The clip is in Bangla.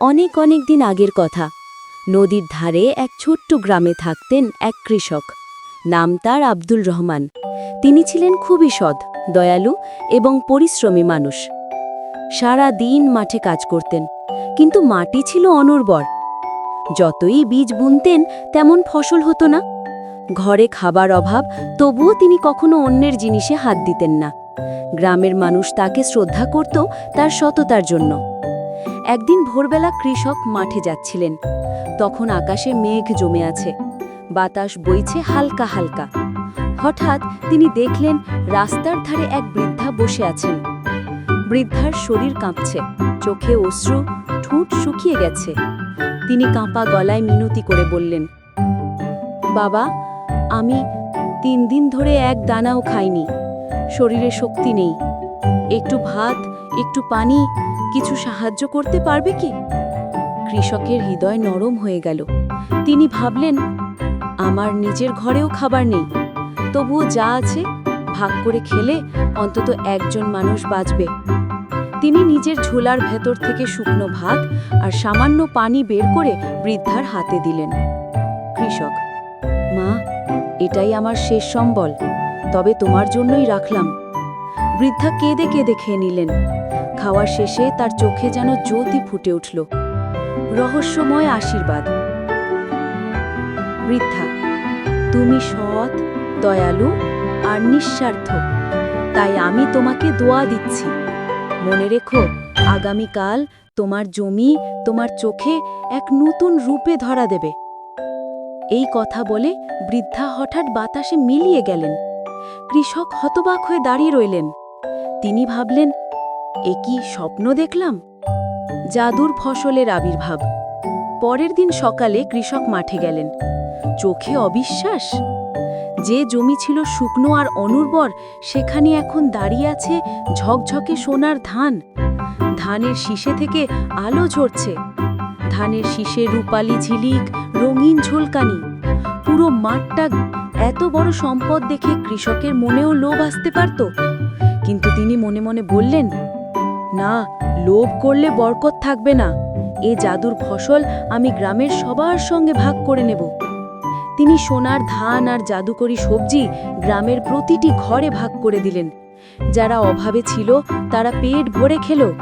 অনেক অনেক দিন আগের কথা। নদীর ধারে এক ছোট্ট গ্রামে থাকতেন এক কৃষক। নাম তার আব্দুল রহমান। তিনি ছিলেন খুবই সৎ, দয়ালু এবং পরিশ্রমী মানুষ। সারা দিন মাঠে কাজ করতেন, কিন্তু মাটি ছিল অনুর্বর। যতই বীজ বুনতেন, তেমন ফসল হতো না। ঘরে খাবার অভাব, তবুও তিনি কখনো অন্যের জিনিসে হাত দিতেন না। গ্রামের মানুষ তাকে শ্রদ্ধা করত তার সততার জন্য। একদিন ভোরবেলা কৃষক মাঠে যাচ্ছিলেন। তখন আকাশে মেঘ জমে আছে। বাতাস বইছে হালকা হালকা। হঠাৎ তিনি দেখলেন রাস্তার ধারে এক বৃদ্ধা বসে আছেন। বৃদ্ধার শরীর কাঁপছে, চোখে অশ্রু, ঠোঁট শুকিয়ে গেছে। তিনি কাঁপা গলায় মিনতি করে বললেন, বাবা, আমি তিন দিন ধরে এক দানাও খাইনি। শরীরে শক্তি নেই। একটু ভাত, একটু পানি, কিছু সাহায্য করতে পারবে কি? কৃষকের হৃদয় নরম হয়ে গেল। তিনি ভাবলেন, আমার নিজের ঘরেও খাবার নেই। তবুও যা আছে ভাগ করে খেলে অন্তত একজন মানুষ বাঁচবে। তিনি নিজের ঝোলার ভেতর থেকে শুকনো ভাত আর সামান্য পানি বের করে বৃদ্ধার হাতে দিলেন। কৃষক, মা, এটাই আমার শেষ সম্বল। তবে তোমার জন্যই রাখলাম। বৃদ্ধা কেঁদে কেঁদে খেয়ে নিলেন। খাওয়ার শেষে তার চোখে যেন জ্যোতি ফুটে উঠল। রহস্যময় আশীর্বাদ। বৃদ্ধা, তুমি সৎ, দয়ালু আর নিঃস্বার্থ। তাই আমি তোমাকে দোয়া দিচ্ছি। মনে রেখো, আগামীকাল তোমার জমি, তোমার চোখে এক নতুন রূপে ধরা দেবে। এই কথা বলে বৃদ্ধা হঠাৎ বাতাসে মিলিয়ে গেলেন। কৃষক হতবাক হয়ে দাঁড়িয়ে রইলেন। তিনি ভাবলেন, এ কি স্বপ্ন দেখলাম? জাদুর ফসলের আবির্ভাব। পরের দিন সকালে কৃষক মাঠে গেলেন। চোখে অবিশ্বাস। যে জমি ছিল শুকনো আর অনুর্বর, সেখানে এখন দাঁড়িয়ে আছে ঝকঝকে সোনার ধান। ধানের শীষে থেকে আলো ঝরছে। ধানের শীষে রূপালি ঝিলিক, রঙিন ঝোলকানি। পুরো মাঠটা এত বড় সম্পদ দেখে কৃষকের মনেও লোভ আসতে পারত। কিন্তু তিনি মনে মনে বললেন, না, লোভ করলে বরকত থাকবে না। এ জাদুর ফসল আমি গ্রামের সবার সঙ্গে ভাগ করে নেব তিনি সোনার ধান আর জাদুকরি সবজি গ্রামের প্রতিটি ঘরে ভাগ করে দিলেন। যারা অভাবে ছিল, তারা পেট ভরে খেল।